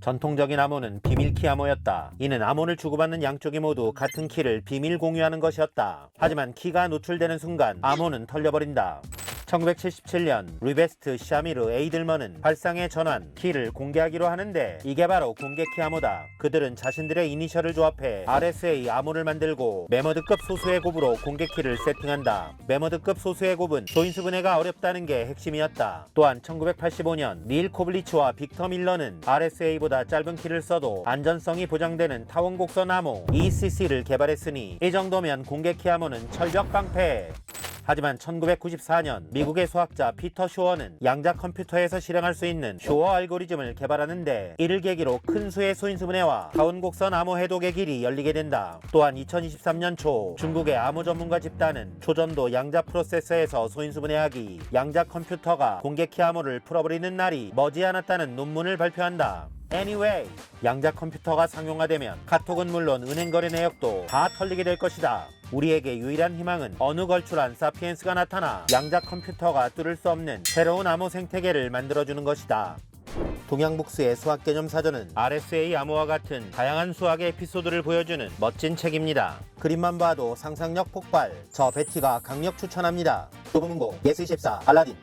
전통적인 암호는 비밀키 암호였다. 이는 암호를 주고받는 양쪽이 모두 같은 키를 비밀 공유하는 것이었다. 하지만 키가 노출되는 순간 암호는 털려버린다. 1977년 리베스트 샤미르 에이들먼은 발상의 전환 키를 공개하기로 하는데 이게 바로 공개키 암호다. 그들은 자신들의 이니셜을 조합해 RSA 암호를 만들고 메머드급 소수의 곱으로 공개키를 세팅한다. 메머드급 소수의 곱은 조인수 분해가 어렵다는 게 핵심이었다. 또한 1985년 닐 코블리츠와 빅터 밀러는 RSA보다 짧은 키를 써도 안전성이 보장되는 타원 곡선 암호 ECC를 개발했으니 이 정도면 공개키 암호는 철벽 방패. 하지만 1994년 미국의 수학자 피터 쇼어는 양자 컴퓨터에서 실행할 수 있는 쇼어 알고리즘을 개발하는데 이를 계기로 큰 수의 소인수분해와 가운곡선 암호 해독의 길이 열리게 된다. 또한 2023년 초 중국의 암호 전문가 집단은 초전도 양자 프로세서에서 소인수분해하기 양자 컴퓨터가 공개 키 암호를 풀어버리는 날이 머지않았다는 논문을 발표한다. Anyway, 양자 컴퓨터가 상용화되면 카톡은 물론 은행 거래 내역도 다 털리게 될 것이다. 우리에게 유일한 희망은 어느 걸출한 사피엔스가 나타나 양자 컴퓨터가 뚫을 수 없는 새로운 암호 생태계를 만들어주는 것이다. 동양북스의 수학 개념 사전은 RSA 암호와 같은 다양한 수학의 에피소드를 보여주는 멋진 책입니다. 그림만 봐도 상상력 폭발. 저 베티가 강력 추천합니다. 조금고 예스24 알라딘